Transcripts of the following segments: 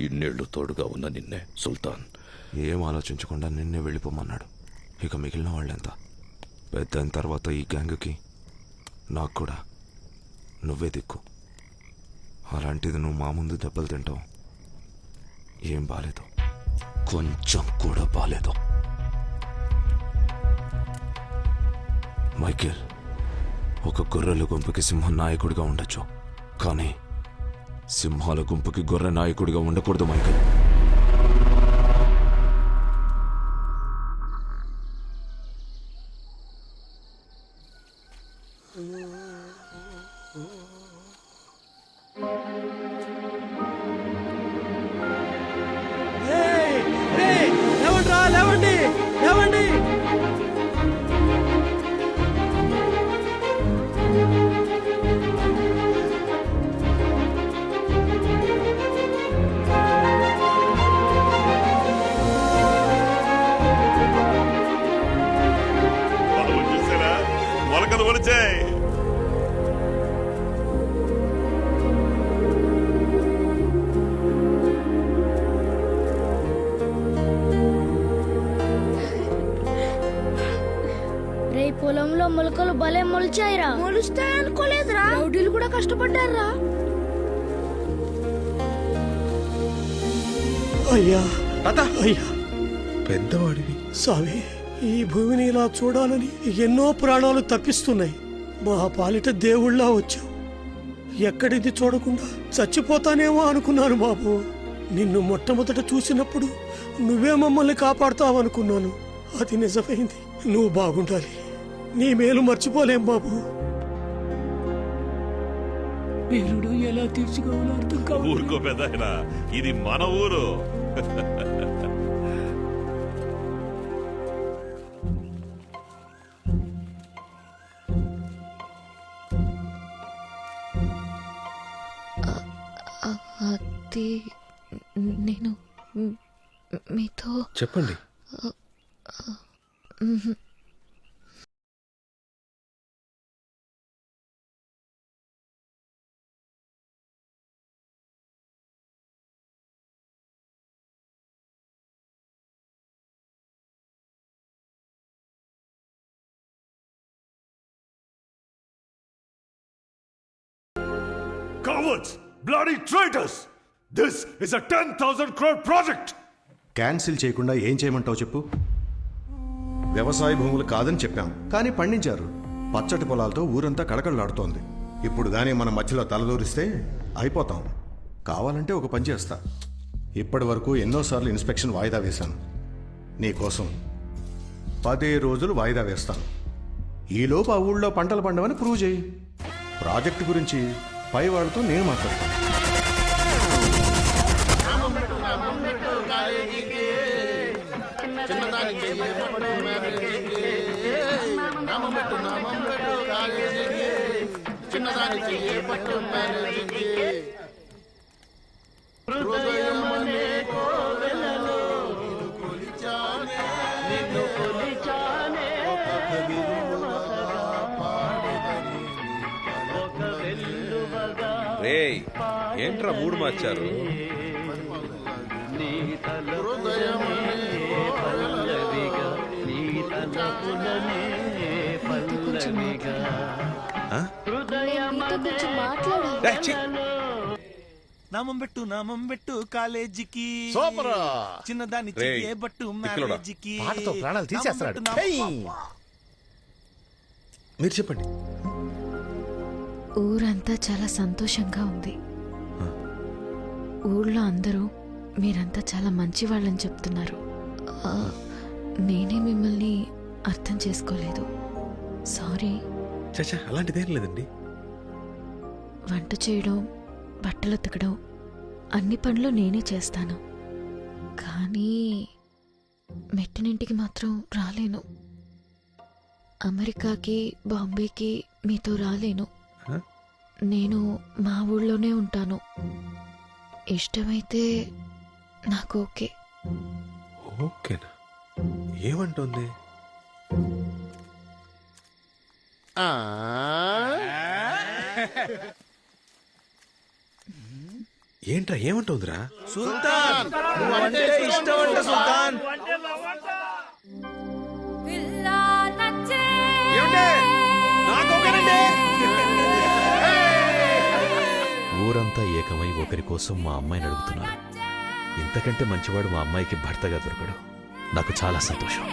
ఇన్నేళ్ళు తోడుగా ఉన్న నిన్నే సుల్తాన్. ఏం ఆలోచించకుండా నిన్నే వెళ్ళిపోమన్నాడు. ఇక మిగిలిన వాళ్ళెంత? పెద్ద తర్వాత ఈ గ్యాంగ్కి నాకు కూడా నువ్వే దిక్కు. అలాంటిది నువ్వు మా ముందు దెబ్బలు తింటావు. ఏం బాలేదు. కొంచెం కూడా బాలేదు. మైకేల్ ఒక గొర్రెల గుంపుకి సింహం నాయకుడిగా ఉండొచ్చు. కానీ సింహాల గుంపుకి గొర్రె నాయకుడిగా ఉండకూడదు మైకల్. భలే మొలిచాయిరా. మొలుస్తాయి అనుకోలేదురా. రౌడీలు కూడా కష్టపడ్డారా అయ్యా. తాత. అయ్యా. పెద్దవాడివి. స్వామి ఈ భూమిని ఇలా చూడాలని ఎన్నో ప్రాణాలు తప్పిస్తున్నాయి. మా పాలిట దేవుళ్ళా వచ్చావు. ఎక్కడిది చూడకుండా చచ్చిపోతానేమో అనుకున్నాను బాబు. నిన్ను మొట్టమొదట చూసినప్పుడు నువ్వే మమ్మల్ని కాపాడుతావనుకున్నాను. అది నిజమైంది. నువ్వు బాగుండాలి. నీ మేలు మర్చిపోలేం బాబు. వీరుడు ఎలా తీర్చుకోవాలో అర్థం ఊరుకో పెద్ద ఇది మన ఊరు. అది నేను మీతో చెప్పండి. Cowards! Bloody traitors! This is a 10,000 crore project! Cancel చేయకుండా ఏం చేయమంటావు చెప్పు? వ్యవసాయ భూములు కాదని చెప్పాం. కానీ పండించారు. పచ్చటి పొలాలతో ఊరంతా కళకళలాడుతోంది. ఇప్పుడు గానీ మన మధ్యలో తలదూరిస్తే అయిపోతాం. కావాలంటే ఒక పని చేస్తా. ఇప్పటి వరకు ఎన్నోసార్లు ఇన్స్పెక్షన్ వాయిదా వేశాను. నీకోసం పదే రోజులు వాయిదా వేస్తాను. ఈలోపు ఆ ఊళ్ళో పంటలు పండవని ప్రూవ్ చేయి. ప్రాజెక్టు గురించి పై వాళ్ళతో నేను మాట్లాడతాను. రేయ్ ఏంట్రా మూడు మార్చారు! నామం పెట్టు నామం పెట్టు కాలేజీకి సూపర్ చిన్నదాని రేయ్, చెయ్యే బట్టు. మ్యారేజీకి. పాటతో ప్రాణాలు నామం- మీరు చెప్పండి. ఊరంతా చాలా సంతోషంగా ఉంది. ఊళ్ళో అందరూ మీరంతా చాలా మంచి వాళ్ళని చెప్తున్నారు. ఆ, నేనే మిమ్మల్ని అర్థం చేసుకోలేదు. సారీ. చచ్చా అలాంటిదేం లేదండి. వంట చేయడం బట్టలు ఉతకడం అన్ని పనులు నేనే చేస్తాను. కానీ మెట్టినింటికి మాత్రం రాలేను. అమెరికాకి బాంబేకి మీతో రాలేను? నేను మా ఊళ్ళోనే ఉంటాను. ఇష్టమైతే నాకు ఓకే. ఓకేనా? ఏమంటుంది? ఏంట్రా ఏమంటుందిరా? సుల్తాన్! నువ్వంటే ఇష్టం అంట సుల్తాన్. ఊరంతా ఏకమై ఒకరి కోసం మా అమ్మాయిని అడుగుతున్నారు. ఇంతకంటే మంచివాడు మా అమ్మాయికి భర్తగా దొరకడు. నాకు చాలా సంతోషం.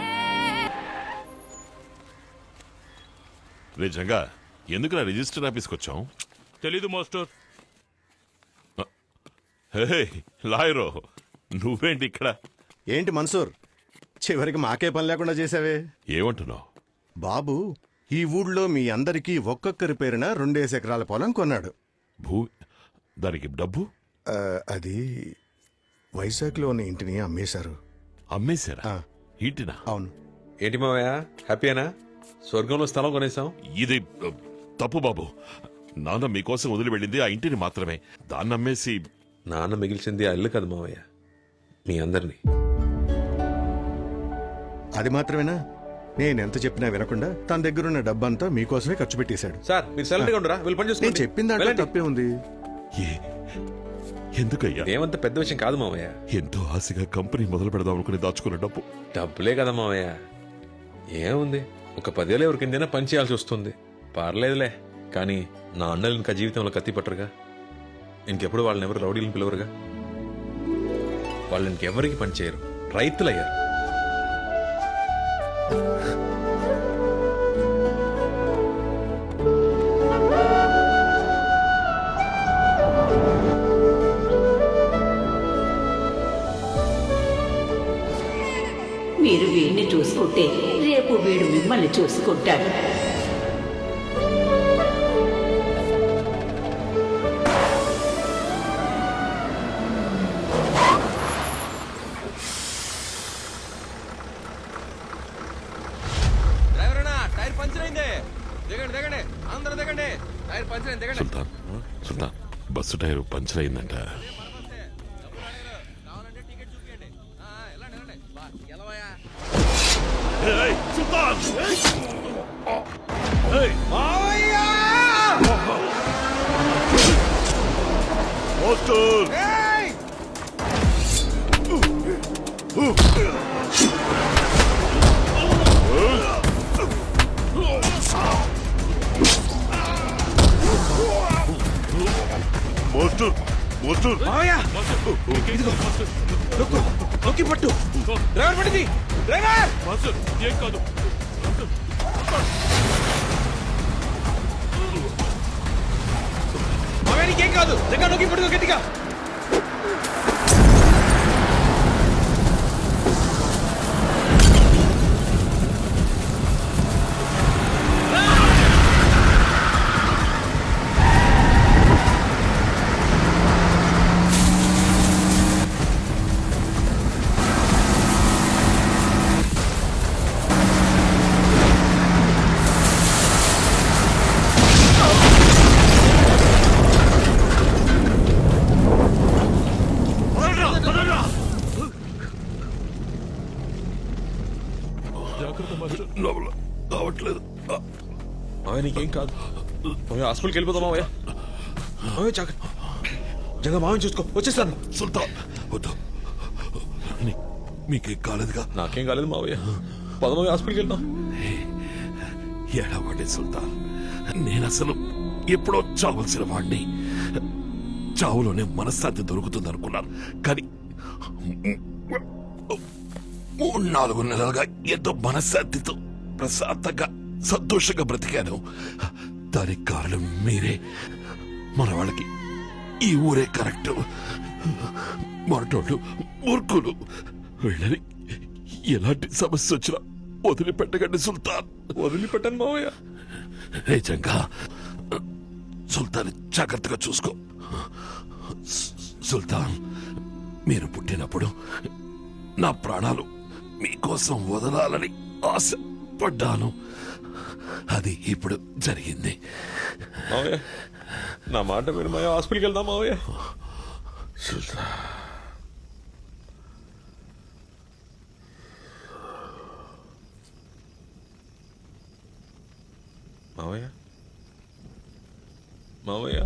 నిజంగా? ఎందుకు నా రిజిస్టర్ ఆఫీస్కి వచ్చాం తెలీదు మాస్టర్. హే లాయరో నువ్వేంటి ఇక్కడ? ఏంటి మన్సూర్? చివరికి మాకే పని లేకుండా చేసావే ఏమంటున్నావు? బాబు ఈ ఊళ్ళో మీ అందరికీ ఒక్కొక్కరి పేరున రెండేసి ఎకరాల పొలం కొన్నాడు. భూ దానికి డబ్బు? ఆ, అది వైజాగ్లో ఉన్న ఇంటిని అమ్మేశారు. అమ్మేశారా? ఆ. ఇంటినా? అవును. ఏంటి మావయ్య? హ్యాపీయేనా? స్వర్గంలో స్థలం కొనేసాం ఇది తప్పు బాబు. నాన్న మీకోసం వదిలి వెళ్ళింది ఆ ఇంటిని మాత్రమే. దాన్ని అమ్మేసి నాన్న మిగిల్చింది ఆ ఇల్లు కదా మావయ్య. మీ అందరినీ. అది మాత్రమేనా? నేనెంత చెప్పినా వినకుండా తన దగ్గరున్న డబ్బంతా మీకోసమే ఖర్చు పెట్టేశాడు. సార్ మీరు సైలెంట్గా ఉండరా? వీళ్ళు పని నేను వెళ్ళండి. తప్పే ఉంది. ఏ ఎందుకయ్యా? ఏమంత పెద్ద విషయం కాదు మావయ్య. ఎంతో ఆశగా కంపెనీ మొదలు పెడదాం అనుకుని దాచుకున్న డబ్బు. డబ్బులే కదా మావయ్య. ఏముంది? ఒక పదేళ్ళు ఎవరికి కిందైనా పని చేయాల్సి వస్తుంది. పర్లేదులే కానీ నా అన్నలు ఇంకా జీవితంలో కత్తి పట్టరుగా. ఇంకెప్పుడు వాళ్ళని ఎవరు రౌడీలను పిలవరుగా? వాళ్ళు ఇంకెవరికి పని చేయరు. రైతులయ్యారు. వీడు మిమ్మల్ని చూసుకుంటాడు. టైర్ పంచర్ అయింది దిగండి దిగండి అందరూ దిగండి. టైర్ పంచర్ అయింది దిగండి. Sultan Sultan bus tyre puncture అయిందంట ఏయ్, సుల్తాన్ ఏయ్. మాస్టర్ ఇదిగో మాస్టర్ నొక్కి పట్టు డ్రైవర్ పడింది డ్రైవర్ మాస్టర్ ఏం కాదు. ఏం కాదు. దగ్గర నొక్కి పట్టుకో గట్టిగా. నీకేం కాదు. మావయ్య హాస్పిటల్కి వెళ్ళిపోతాం మావయ్య. మావయ్య జాగ్రత్త. జగ మావయ్య చూసుకో. వచ్చేస్తాను. సుల్తాన్ వద్దు. నీ- మీకేం కాలేదుగా? నాకేం కాలేదు మావయ్య. పదమూడు హాస్పిటల్కి వెళ్తాం ఏడవాడి సుల్తాన్ నేను అసలు ఎప్పుడో చావలసిన వాడిని చావులోనే మనశ్శాంతి దొరుకుతుంది అనుకున్నాను. కానీ మూడు నాలుగు నెలలుగా ఎంతో మనశ్శాంతితో ప్రశాంతంగా సంతోషంగా బ్రతికాను. దానికి కారణం మీరే. మన వాళ్ళకి ఈ ఊరే కరెక్ట్. మొరటోళ్ళు మూర్ఖులు. వీళ్ళని ఎలాంటి సమస్య వచ్చినా వదిలిపెట్టకండి సుల్తాన్. వదిలిపెట్టాను మావయ్య. నిజంగా సుల్తాన్ జాగ్రత్తగా చూసుకో. సుల్తాన్ మీరు పుట్టినప్పుడు నా ప్రాణాలు మీకోసం వదలాలని ఆశ పడ్డాను అది ఇప్పుడు జరిగింది. మావయ్య నా మాట మీరు మావయ్య. హాస్పిటల్కి వెళ్దాం మావయ్య. మావయ్య మావయ్య. మావయ్య